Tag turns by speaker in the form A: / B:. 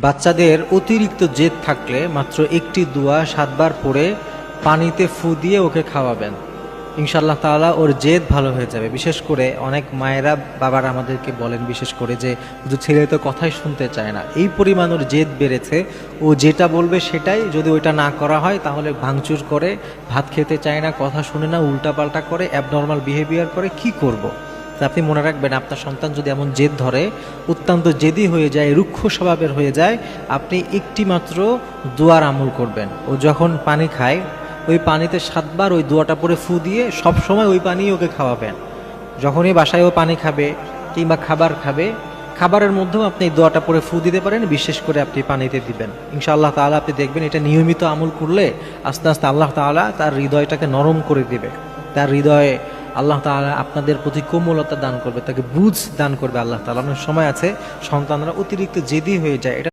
A: বাচ্চাদের অতিরিক্ত জেদ থাকলে মাত্র একটি দোয়া সাতবার পড়ে পানিতে ফু দিয়ে ওকে খাওয়াবেন। ইনশাল্লাহ তাআলা ওর জেদ ভালো হয়ে যাবে। বিশেষ করে অনেক মায়েরা, বাবারা আমাদেরকে বলেন বিশেষ করে যে যে ছেলে তো কথাই শুনতে চায় না। এই পরিমাণ ওর জেদ বেড়েছে। ও যেটা বলবে সেটাই যদি ওইটা না করা হয়, তাহলে ভাঙচুর করে, ভাত খেতে চায় না, কথা শুনে না, উল্টাপাল্টা করে অ্যাবনর্মাল বিহেভিয়ার করে কি করব। আপনি মনে রাখবেন আপনার সন্তান যদি এমন জেদ ধরে অত্যন্ত জেদি হয়ে যায়, রুক্ষ স্বভাবের হয়ে যায়, আপনি একটি মাত্র দোয়ার আমল করবেন। ও যখন পানি খায়, ওই পানিতে সাতবার ওই দোয়াটা পরে ফু দিয়ে সব সময় ওই পানি ওকে খাওয়াবেন। যখনই বাসায় ও পানি খাবে কিংবা খাবার খাবে, খাবারের মধ্যেও আপনি এই দোয়াটা পরে ফু দিতে পারেন, বিশেষ করে আপনি পানিতে দিবেন। ইনশাআল্লাহ তাআলা আপনি দেখবেন এটা নিয়মিত আমল করলে আস্তে আস্তে আল্লাহ তাআলা তার হৃদয়টাকে নরম করে দিবে। তার হৃদয়ে আল্লাহ তালা আপনাদের প্রতি কোমলতা দান করবে, তাকে বুঝ দান করবে আল্লাহ তালা অনেক সময় আছে, সন্তানরা অতিরিক্ত জেদি হয়ে যায়, এটা